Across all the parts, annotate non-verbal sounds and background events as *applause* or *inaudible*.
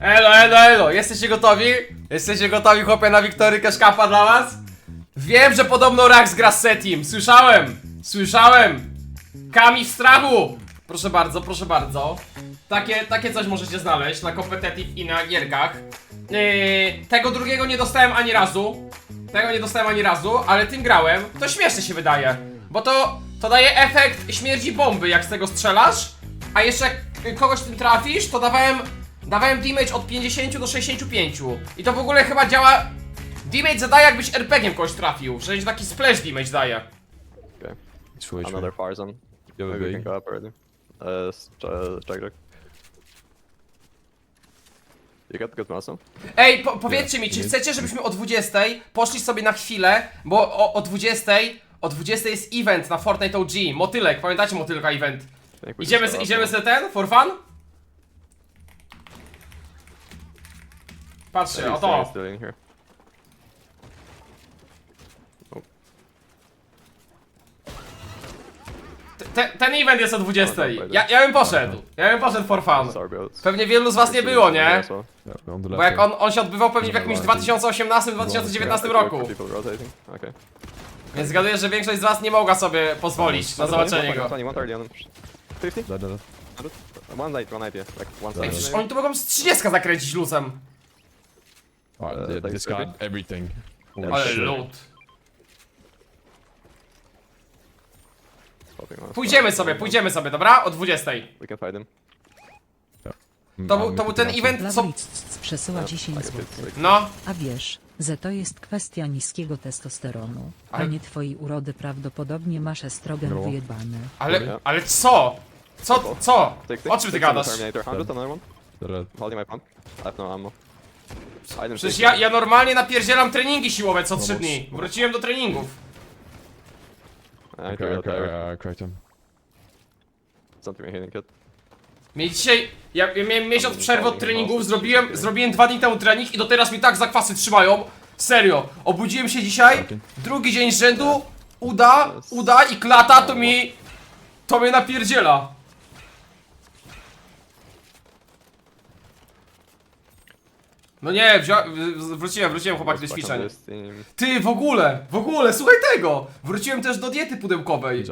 Elo, elo, elo, jesteście gotowi? Jesteście gotowi, chłopie, na Wiktory Kaszkapa dla was? Wiem, że podobno Rax gra z Setim, słyszałem, słyszałem. Kami w strachu! Proszę bardzo, proszę bardzo. Takie, takie coś możecie znaleźć na competitive i na gierkach. Yy, Tego drugiego nie dostałem ani razu. Tego nie dostałem ani razu, ale tym grałem. To śmieszne się wydaje Bo to, to daje efekt śmierci bomby, jak z tego strzelasz. A jeszcze jak kogoś tym trafisz, to dawałem Dawałem damage od 50 do 65 I to w ogóle chyba działa Damage zadaje jakbyś RPG-iem kogoś trafił Że taki splash damage daje Okay. Fully Another fire zone. You have a Maybe we can big. go up already. Uh, s- uh, check check. You got good muscle? Ej, po powiedzcie mi, czy nie- chcecie, żebyśmy o 20 poszli sobie na chwilę, bo o, o 20 o 20 jest event na Fortnite OG, motylek, pamiętacie motylka event? I think we Idziemy, z, up idziemy now. z ten, for fun? Patrzcie, Yeah, o he's still- he's to. still in here. Te, ten event jest o 20 No, ja, ja bym poszedł, ja bym poszedł for fun. Pewnie wielu z was nie było, nie? As well. Yeah, on the left. Bo jak on, on się odbywał pewnie w jakimś 2018-2019 roku. People rotating. Okay. Więc zgaduję, że większość z was nie mogła sobie pozwolić na zobaczenie go. 120, 130 on him. 50? Dead, dead, dead. One light, one idea. Like one Ej, przecież oni tu mogą z 30 zakręcić lucem. Alright, Uh, got baby. everything. Ale loot. Pójdziemy sobie, pójdziemy sobie, dobra? O 20. We can fight him. To był, Mm, to był ten event, co... Przesyła 10 Like a zł. No, A wiesz, że to jest kwestia niskiego testosteronu, Ale- a nie twojej urody prawdopodobnie masz estrogen No. wyjebany. ale, ale co? Co, co? Take, O czym ty take gadasz? Terminator. 100, another one. Holding my pump. I have no ammo. Didn't Przecież ja, ja normalnie napierdzielam treningi siłowe co 3 Pomóc. dni. Wróciłem do treningów. I Okay, reload okay, there. Something me healing kit. Mieli dzisiaj... Ja, ja miałem miesiąc przerwy od treningów, zrobiłem, zrobiłem dwa dni temu trening i do teraz mi tak zakwasy trzymają. Serio. Obudziłem się dzisiaj, drugi dzień z rzędu, uda, uda i klata to mi... To mnie napierdziela. No nie, wzią, wróciłem, wróciłem chłopaki do ćwiczeń. Ty, w ogóle, w ogóle, słuchaj tego! Wróciłem też do diety pudełkowej.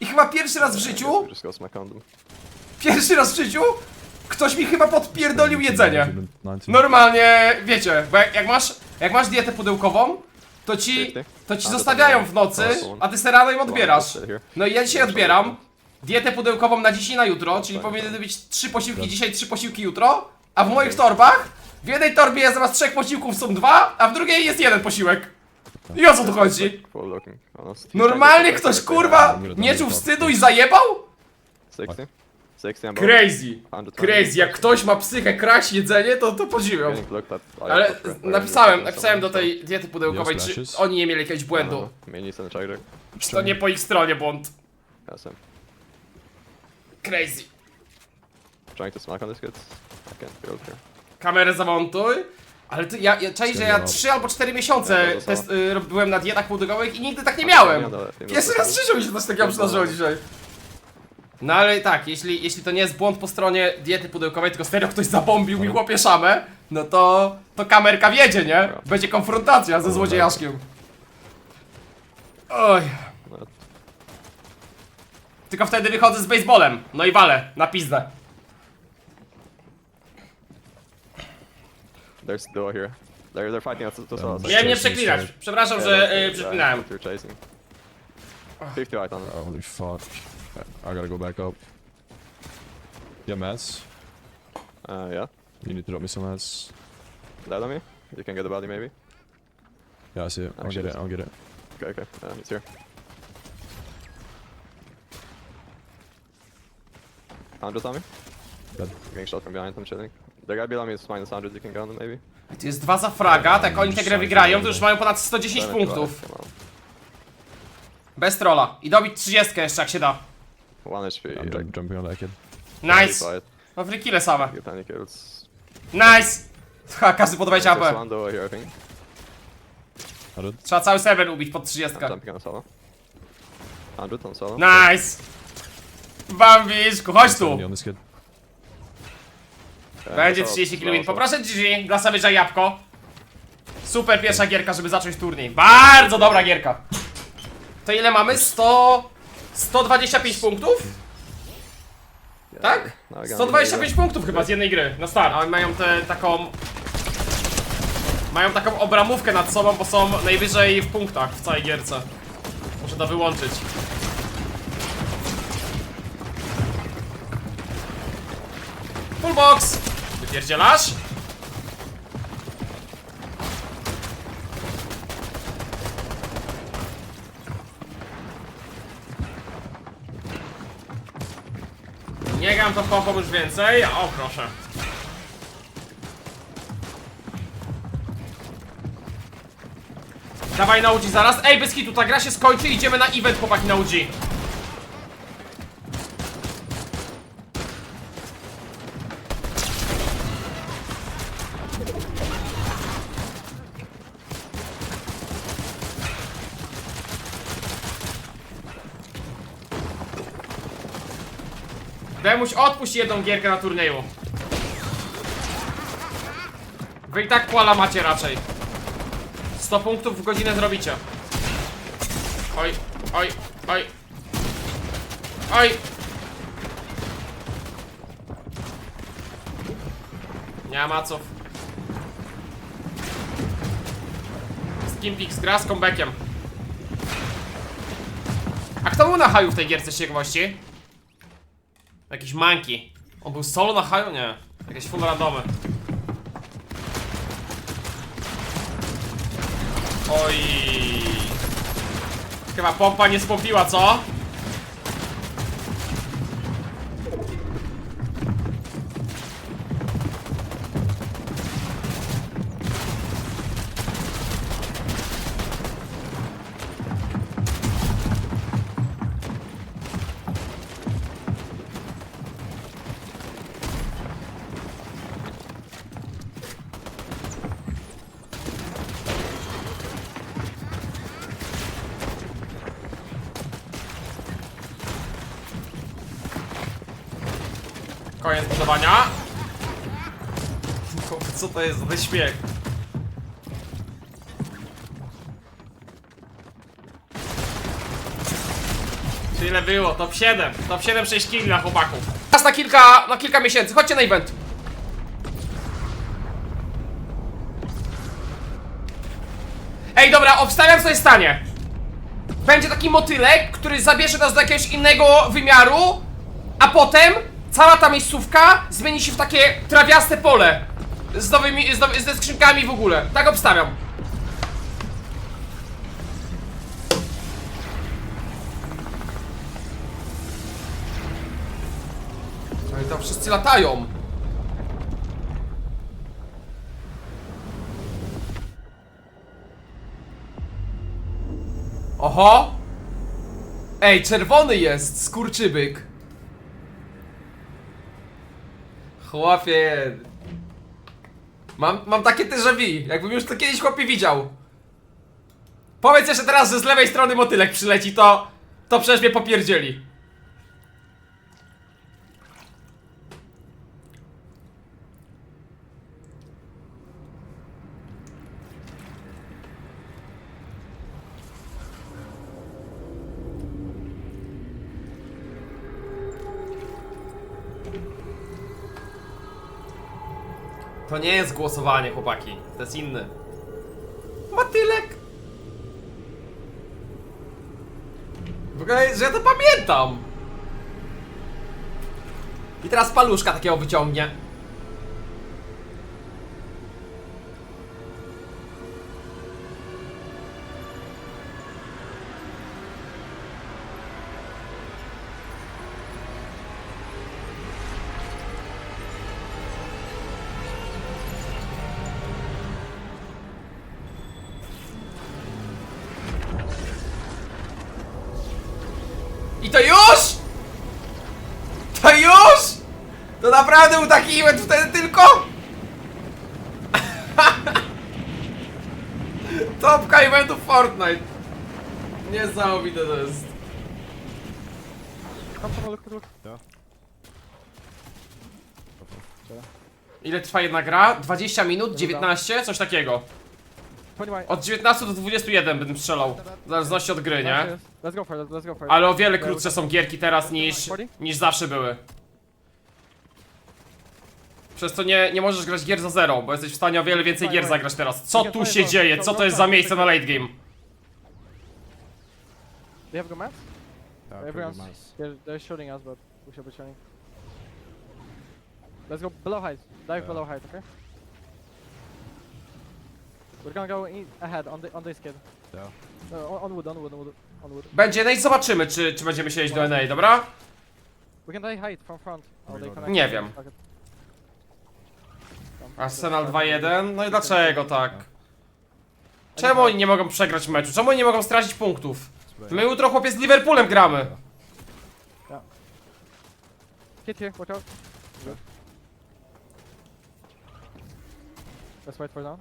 I chyba pierwszy raz w życiu, pierwszy raz w życiu, ktoś mi chyba podpierdolił jedzenie. 19. Normalnie, wiecie, bo jak, jak masz, jak masz dietę pudełkową, to ci, to ci zostawiają w nocy, a ty se rano im odbierasz. No i ja dzisiaj odbieram dietę pudełkową na dziś i na jutro, czyli powinny być trzy posiłki dzisiaj, trzy posiłki jutro, a w moich torbach, w jednej torbie jest zamiast trzech posiłków są dwa, a w drugiej jest jeden posiłek. I o co tu chodzi? Normalnie ktoś kurwa nie czuł wstydu i zajebał? 60? 60 and Crazy. 120. Crazy, jak ktoś ma psychę kraść jedzenie, to to podziwiam. Ale napisałem, napisałem do tej diety pudełkowej, czy oni nie mieli jakiegoś błędu. A charger. Czy to nie po ich stronie błąd. Crazy. Trying to smack on this kid. I can't build here. Kamerę zamontuj. Ale ty, ja, ja czaj, że ja 3 albo 4 miesiące Ja to test, y, byłem na dietach pudełkowych i nigdy tak nie miałem. No, team Pierwszy raz w życiu mi się coś takiego przydarzyło dzisiaj. No ale tak, jeśli, jeśli to nie jest błąd po stronie diety pudełkowej, tylko serio ktoś zabombił mi chłopie szamę, no to, to kamerka wiedzie, nie? Będzie konfrontacja ze złodziejaszkiem. Oj. No, Tylko wtedy wychodzę z baseballem, no i walę, na pizdę. There's duo here. They're, they're fighting us. Um, so- Miałem nie przeklinać, przepraszam, że y, przeklinałem. They're chasing. 50 white on. Holy fuck. I gotta go back up. Yeah, mats. Uh, yeah. You need to drop me some mats. Dead on me. You can get the body maybe. Yeah, I see it. I'll get it. I'll get it. Okay, okay. Uh, he's here. Hundred on me. Dead. Getting shot from behind. I'm chilling. The guy below me is minus 100. You can go on him maybe. Tu jest dwa za fraga, tak jak oni tę grę wygrają, to już mają ponad 110 Seven punktów. come. Bez trolla. I dobić 30 jeszcze jak się da. One HP. I'm like, jump- jumping on that kid. Nice! fight. No same. Get any kills. Nice! Ha, każdy po 20 There's AP. one duo here, I think. 100. Trzeba cały serwer ubić pod 30. I'm jumping on solo. 100 on solo. Nice! Bambiszku, chodź tu! Me on this kid. Będzie to 30 km. Poproszę GG dla Savage'a jabłko. Super pierwsza gierka, żeby zacząć turniej. Bardzo dobra gierka. To ile mamy? 100... 125 punktów? Tak? No, I got 125 punktów chyba z jednej gry na start. A oni mają tę taką... Mają taką obramówkę nad sobą, bo są najwyżej w punktach w całej gierce. Muszę to wyłączyć. Full box! Wypierdzielasz? Nie gram to pompą już więcej. O, proszę. Dawaj na UG zaraz. Ej, bez hitu, ta gra się skończy idziemy na event, chłopaki, na UG. Demuś, odpuść jedną gierkę na turnieju. Wy i tak pola macie raczej. 100 punktów w godzinę zrobicie. Oj, oj, oj. Oj. Nie ma maców. Skimpix gra z comebackiem. A kto był na haju w tej gierce z ciekawości? Jakiś manki. On był solo na haju? Nie. Jakieś full randomy. Oj. Chyba pompa nie spompiła, co? Koniec budowania. Co to jest za śmiech? Tyle było, top 7. Top 7, 6 killi na chłopaków. Teraz na kilka, na kilka miesięcy. Chodźcie na event. Ej, dobra, obstawiam co się stanie. Będzie taki motylek, który zabierze nas do jakiegoś innego wymiaru, a potem cała ta miejscówka zmieni się w takie trawiaste pole. Z nowymi, z nowy, ze skrzynkami w ogóle. Tak obstawiam. Ale tam wszyscy latają. Oho! Ej, czerwony jest, skurczybyk. Chłopie. Mam, mam takie déjà vu, jakbym już to kiedyś chłopie widział. Powiedz jeszcze teraz, że z lewej strony motylek przyleci, to... To przecież mnie popierdzieli. To nie jest głosowanie, chłopaki. To jest inny. Matylek! W ogóle, że ja to pamiętam! I teraz paluszka takiego wyciągnie. Naprawdę był taki event wtedy tylko? *laughs* Topka eventu Fortnite. Niesamowite to jest. Come, come, look, look. Yeah. Ile trwa jedna gra? 20 minut? 19? Coś takiego. 21. Od 19 do 21 będę strzelał. W zależności od gry, nie? Let's go for it, let's go for it. Ale o wiele krótsze są gierki teraz niż, 40? niż zawsze były. Przez to nie, nie możesz grać gier za zero, bo jesteś w stanie o wiele więcej gier zagrać teraz. Co tu się dzieje? Co to jest za miejsce na late game? Do you have go mats? Yeah, pretty good Everyone's they're, they're shooting us, but we should be shooting. Let's go below height. Dive Yeah. below height, okay? We're gonna go in ahead on the on this kid. Yeah. No, on, on wood, on wood, on wood, on wood. Będzie, no i zobaczymy, czy, czy będziemy siedzieć do NA, dobra? We can die height from front. Oh, they. Nie wiem. Come. Arsenal 2-1, no i dlaczego tak? Czemu oni nie mogą przegrać meczu? Czemu oni nie mogą stracić punktów? My jutro chłopie z Liverpoolem gramy. Kid here, watch out. Let's wait for down.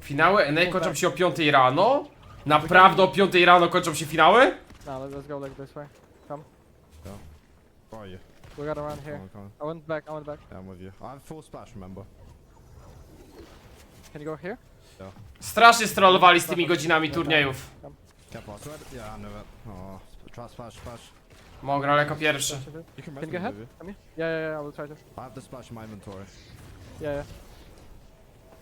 Finały NA kończą się o 5 rano? Naprawdę o 5 rano kończą się finały? Now let's, go like this way. Are you? We gotta run here. Come on, come on. I went back, I went back. Yeah, I'm with you. I have full splash, remember? Can you go here? Strasznie strollowali z tymi godzinami turniejów. Red? Yeah, I it. Oh, try splash, splash. Mogę jako pierwszy. You can you go ahead? maybe. Come here. Yeah, yeah, yeah, I will try to. I have the splash in my inventory. Yeah, yeah.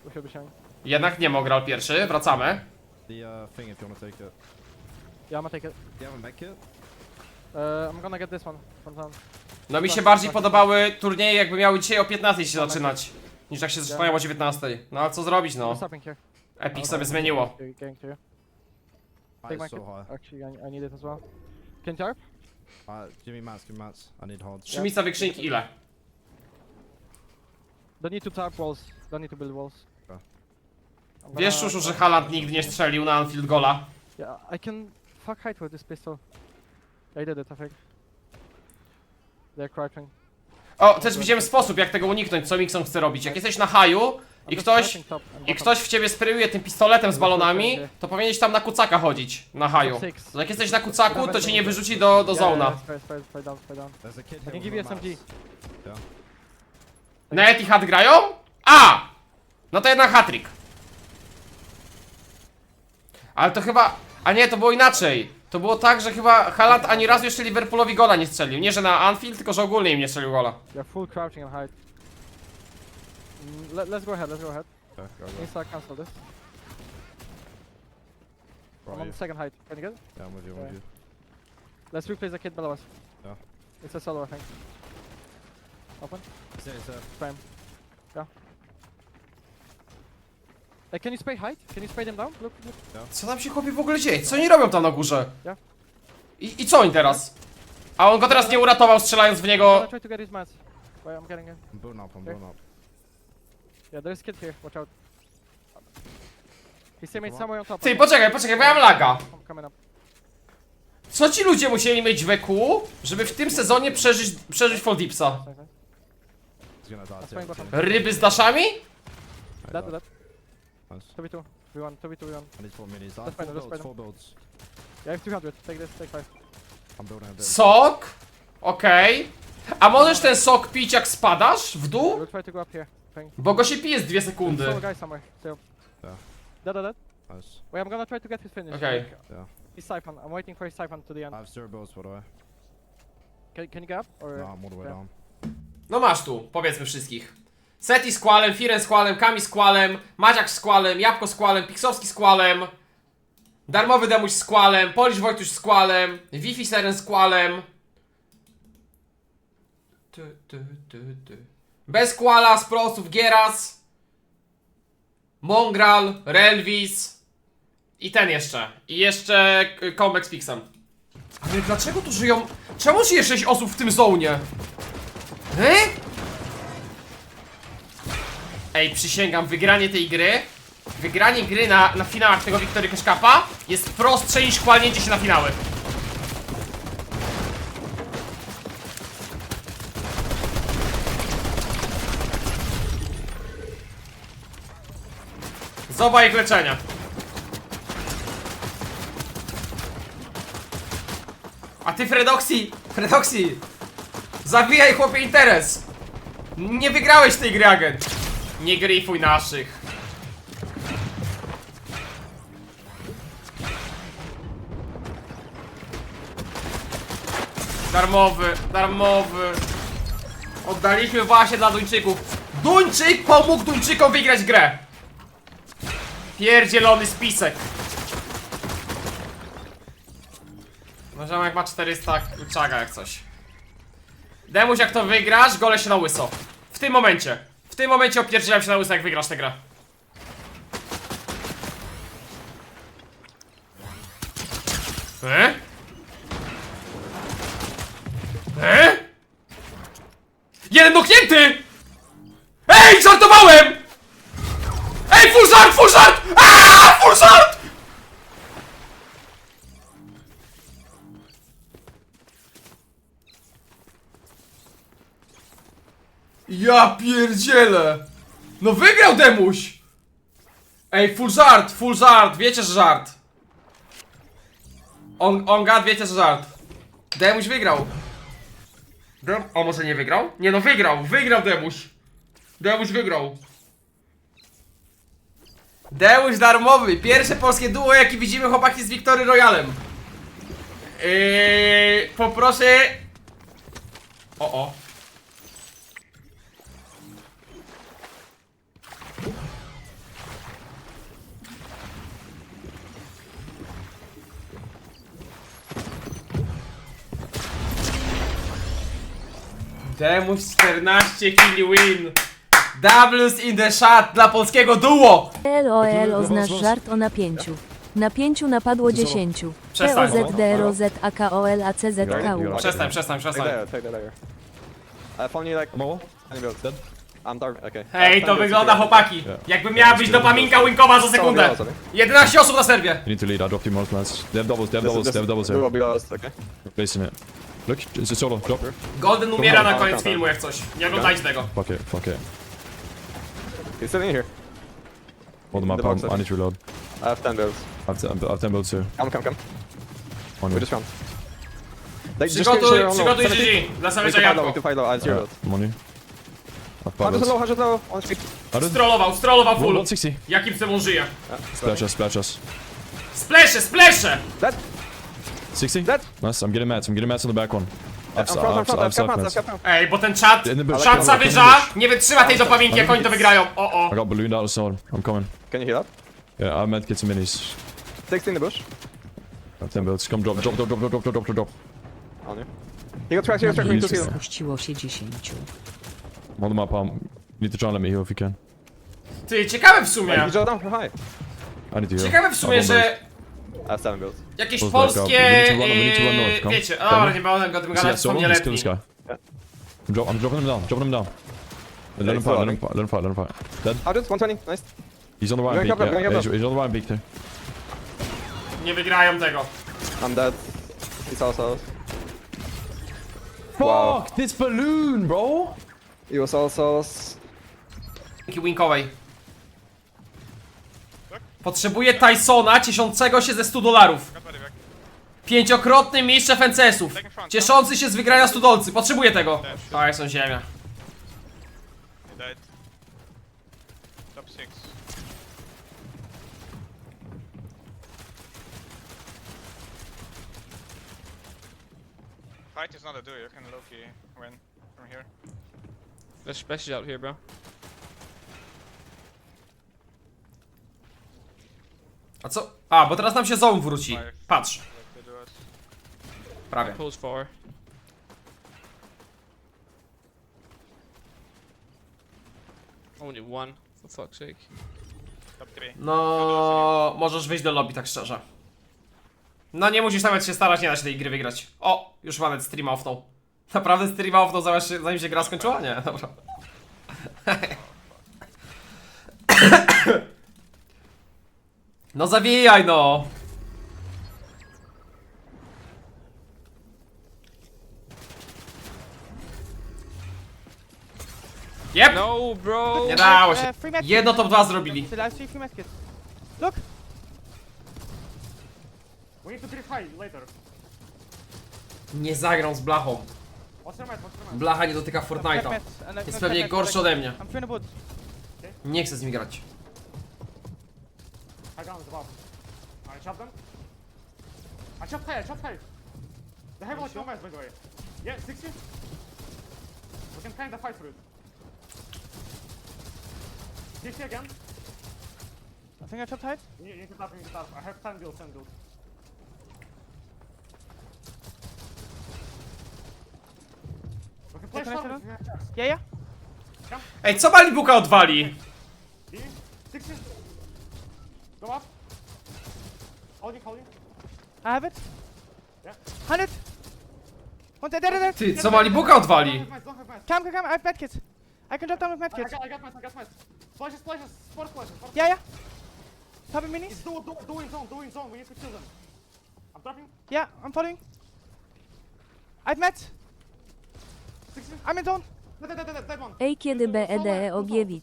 We should be. Jednak nie mogę grał pierwszy, wracamy. The uh, thing if you want to take it. Yeah, I'm gonna take it. Do you have a med kit? Uh, I'm gonna get this one from town. No mi się bardziej podobały turnieje jakby miały dzisiaj o 15 się zaczynać. Niż jak się zaczynają o 19. No ale co zrobić no? here. Epic sobie zmieniło. Okay, Getting to you. Take my kit. Actually, I, I need it as well. Can you tarp? Uh, give me mats, give me mats. I need wykrzynki ile? Don't need to tarp walls. Don't need to build walls. Okay. I'm Wiesz Szuszu, że Haaland nigdy nie strzelił na Anfield gola? Yeah, I can fuck height with this pistol. I did it, I think. They're crouching. O, też widziałem sposób jak tego uniknąć, co Mixon chce robić. Jak jesteś na haju i ktoś, i ktoś w ciebie sprayuje tym pistoletem z balonami, to powinieneś tam na kucaka chodzić, na haju. To jak jesteś na kucaku, to cię nie wyrzuci do, do Yeah, yeah, zona. yeah, spray, spray, spray down, spray down. There's a kid I here can with give no you a SMG. mats. Yeah. Na Etihad grają? A! No to jednak hattrick. Ale to chyba... A nie, to było inaczej. To było tak, że chyba Haaland ani razu jeszcze Liverpoolowi gola nie strzelił. Nie, że na Anfield, tylko że ogólnie im nie strzelił gola. They're full crouching and hide. Mm, let, let's go ahead, let's go ahead. Okay, go, go. Insta cancel this. Where I'm on you? the second height. Can you get it? Yeah, I'm with you, I'm with you. Let's replace the kid below us. Yeah. It's a solo, I think. Open. Is there, is there? Frame. Yeah. Uh, can you spray height? Can you spray them down? Look, look. Co tam się chłopie w ogóle dzieje? Co oni robią tam na górze? Ja. I, I co oni teraz? A on go teraz nie uratował strzelając w niego. gonna try to get his mats. Wait, I'm getting it. I'm booting up, I'm booting up. Yeah, there's kid here. Watch out. His teammate's somewhere on top. Ty, poczekaj, poczekaj, bo ja mam laga. I'm coming up. Co ci ludzie musieli mieć w EQ, żeby w tym sezonie przeżyć, przeżyć Fall Dipsa? He's gonna die. That's fine. Ryby z daszami? Died. that. Nice. 2v2. V1, 2v2, V1. I need four minis. I have fine, four that's builds, fine. four builds. Yeah, I have 200. Take this, take five. I'm building a bit. Sok? Okej. A możesz ten sok pić jak spadasz w dół? We'll try to go up here. Thing. Bo go się pije z dwie There's sekundy. solo guy somewhere. So. Yeah. Dead, dead, dead. Nice. Wait, I'm gonna try to get his finish. Okay. Like, Yeah. His siphon. I'm waiting for his siphon to the end. I have zero builds, by the way. Can, can you get up? Or No, I'm all the way yeah. down. No masz tu, powiedzmy wszystkich. Seti z kwalem, Firen z kwalem, Kami z kwalem, Maciak z kwalem, Jabłko z kwalem, Piksowski z kwalem, Darmowy Demuś z kwalem, Polish Wojtuś z kwalem, Wi-Fi Seren z kwalem. Tu, tu, tu, tu. Bez kwala, z prostów Gieras, Mongral, Relvis i ten jeszcze. I jeszcze k- Comeback z Pixem. Ale dlaczego tu żyją... Czemu żyje 6 osób w tym zonie? Hy? Ej, przysięgam, wygranie tej gry, wygranie gry na, na finałach tego Victory Cash Cupa jest prostsze niż kłanięcie się na finały. Zoba ich leczenia. A ty Fredoxy, Fredoxy, zabijaj chłopie interes. Nie wygrałeś tej gry, agent! Nie grifuj naszych. Darmowy, darmowy. Oddaliśmy właśnie dla Duńczyków. Duńczyk pomógł Duńczykom wygrać grę. Pierdzielony spisek. No ziomek ma 400 kluczaga jak coś. Demuś jak to wygrasz, gole się na łyso. W tym momencie. W tym momencie opierdzielam się na łyso jak wygrasz tę grę. E? E? Jeden doknięty! Ej, żartowałem! Ej, full żart, full żart! Aaaa, full żart! Ja pierdzielę! No wygrał Demuś! Ej, full żart, full żart, wiecie, że żart. On, on gad, wiecie, że żart. Demuś wygrał. Dem o, może nie wygrał? Nie no, wygrał, wygrał Demuś. Demuś wygrał. Demuś darmowy, pierwsze polskie duo, jakie widzimy chłopaki z Victory Royalem. Yy, poproszę... O, o. Demuś 14 kill win. Doubles in the shot dla polskiego duo. LOL znasz żart o napięciu. Napięciu napadło 10. Przestań. POZDROZAKOLACZKU. Przestań, przestań, Take przestań. that, take that dagger. I found you like Mobile? any builds. Dead? I'm dark. Okay. Hej, to wygląda chłopaki. Jakby miała być dopaminka winkowa za sekundę. 11 osób na serwie. You need to lead, I dropped you most plants. They have doubles, they have doubles, this, they have doubles we will here. be lost, okay? Placing it. Look, it's a solo, drop. Golden umiera na koniec dobra. filmu jak coś. Nie oglądajcie tego. Fuck it, fuck it. He's sitting here. Hold them up, I, need to reload. I have 10 builds. I have, t- I have 10 builds too. Come, come, come. On We you. just run. Like, Przygotuj, on przygotuj 70. GG. Dla samego jabłko. need to fight low. I have zero Alright, builds. I'm on you. I've five 100 builds. low, 100 low. On street. I did. Strollował, strollował Full. full. 160. Jakim cebą żyje? Splash us, splash us. Splesze, splesze! Dead. 60? Dead. Nice, I'm getting mats, I'm getting mats on the back one. I've, I'm front, I'm I've, front. I've. Ej, bo ten czat, In the bush. czat the bush. nie wytrzyma tej dopaminki, jak oni to wygrają. O, I o. got ballooned out of sword. I'm coming. Can you heal up? Yeah, I have medkits and minis. 60 in the bush. 10 builds. Come drop, drop, drop, drop, drop, drop, drop, drop, drop. On you. He got tracks, he got tracks. We need to heal. Puściło się 10. Hold them up, um, you need to try and let me heal if you can. Ty, ciekawe w sumie. You drop down high. I need to heal. Ciekawe w sumie, że Have 7 builds. jakieś up. polskie, We need to run- we need to run north, come. wiecie, Come. dobra, nie będę o tym See that gadać, są solo? Let's kill nieletni. this guy. I'm, drop, I'm dropping him down, dropping him down. Let him he's fight, let him fight, let him fight, let him fight. Dead. How just 120. Nice. He's on the right Going peak, up, going yeah. up, he's, he's on the right peak too. Nie wygrają tego. I'm dead. He's also. Wow. Fuck this balloon, bro! He was also. Dzięki winkowej. Potrzebuję Tysona cieszącego się ze 100 dolarów. Pięciokrotny mistrz FNCS-ów. Cieszący się z wygrania studolcy. Potrzebuję tego. Ziemia. Died. Top 6. Fight is not a do, you can low-key win from here. Let's splash it out here, bro. A co? A, bo teraz nam się zone wróci. Patrz. Prawie. Pulls. Only one, for fuck's sake. Top 3. No, możesz wyjść do lobby, tak szczerze. No nie musisz nawet się starać, nie da się tej gry wygrać. O, już nawet stream offnął. Naprawdę stream offnął zanim się, zanim się gra skończyła? Nie, dobra. No zawijaj no! Jep! No, bro! Nie dało się. Free medkit. Jedno top 2 zrobili. The last three free medkits. Look! We need to later. Nie zagrą z blachą. What's your mat? What's your mat? Blacha nie dotyka Fortnite'a. Jest pewnie gorszy ode mnie. I'm trying to wood. Nie chcę z nimi grać. High ground is above. Alright, chop them. I chop high, I chopped high. They have like no mats, by the way. Yeah, 60. We can kinda fight for it. 60 again. I think I chopped high. You, you need to tap, you need to tap. I have 10 deals, 10 deals. We can play short. Yeah, yeah. Ej, co Malibuka odwali? 60. Go up. Holding, holding. I have it. Yeah. 100. One dead, dead, dead. Ty, co Malibuka odwali? Come, come, come. I have medkits. I can drop down with medkits. I got, I got meds, I got meds. Splashes, splashes, sport splashes. Yeah, yeah. Top minis. It's do, do, doing zone, doing zone. We need to kill them. I'm dropping. Yeah, I'm following. I have meds. 60. I'm in zone. Dead, dead, dead, dead, dead one. Ej, kiedy BEDE.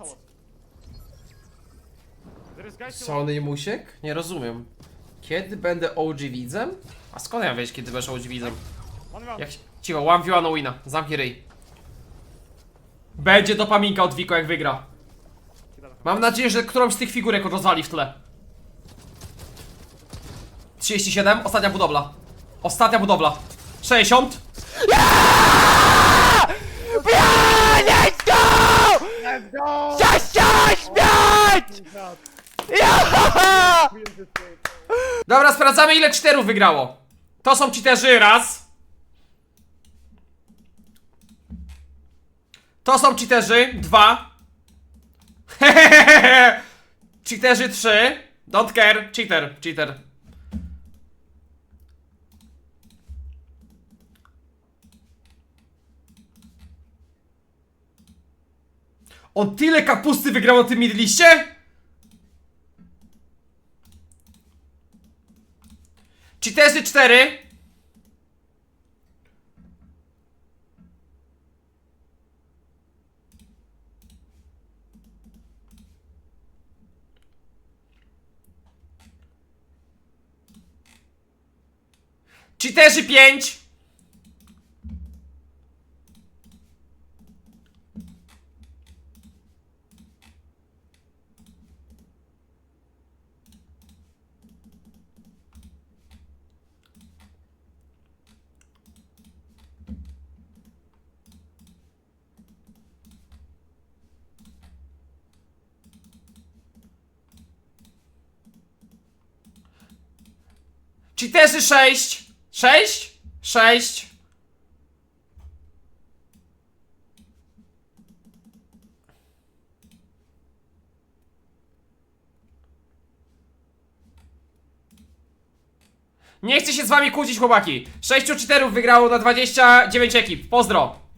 On musiek? Nie rozumiem. Kiedy będę OG widzem? A skąd ja wiesz, kiedy będziesz OG widzem? Jak... Cicho, one view no wina. Zamknij ryj. Będzie dopaminka od Wiko, jak wygra. Mam nadzieję, że którąś z tych figurek rozwali w tle. 37, ostatnia budowla. Ostatnia budowla. 60. Dobra, sprawdzamy ile czterów wygrało. To są cheaterzy, raz. To są cheaterzy, dwa. *laughs* cheaterzy, trzy. Don't care, cheater, cheater. On tyle kapusty wygrał na tym midliście? Cheaterzy 4. Cheaterzy 5. Cheaterzy 6. 6? 6. Nie chcę się z wami kłócić, chłopaki. 6 cheaterów wygrało na 29 ekip. Pozdro.